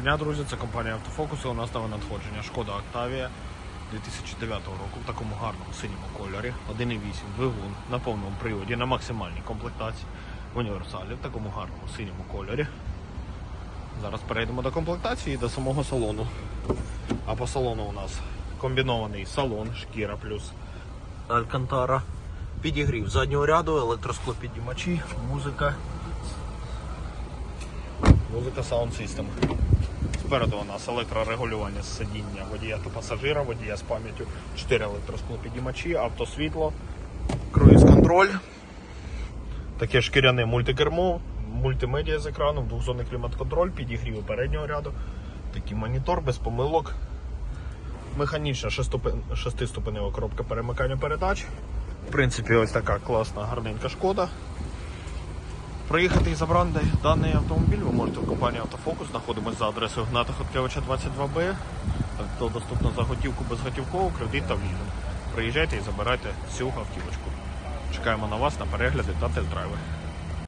Дня, друзі, це компанія Автофокус. і У нас нове надходження. Шкода Октавія 2009 року в такому гарному синьому кольорі. 1,8 двигун на повному приводі, на максимальній комплектації в універсалі в такому гарному синьому кольорі. Зараз перейдемо до комплектації і до самого салону. А по салону у нас комбінований салон, шкіра плюс алькантара. Підігрів заднього ряду, електросклопідіймачі, музика. Музика System. Спереду у нас електрорегулювання сидіння водія та пасажира, водія з пам'яттю 4 електросклопідіймачі, автосвітло, круїз-контроль, таке шкіряне мультикермо, мультимедіа з екраном, двохзонний клімат-контроль, підігрів переднього ряду, такий монітор без помилок, механічна шестиступен- шестиступенева коробка перемикання передач. В принципі, ось така класна, гарненька шкода. Приїхати і забрати даний автомобіль ви можете в компанії Автофокус. Знаходимося за адресою Гната Хоткевича 22Б. То доступно за готівку безготівкову, кредит та в. Приїжджайте і забирайте всю автівочку. Чекаємо на вас на перегляди та тест-драйви.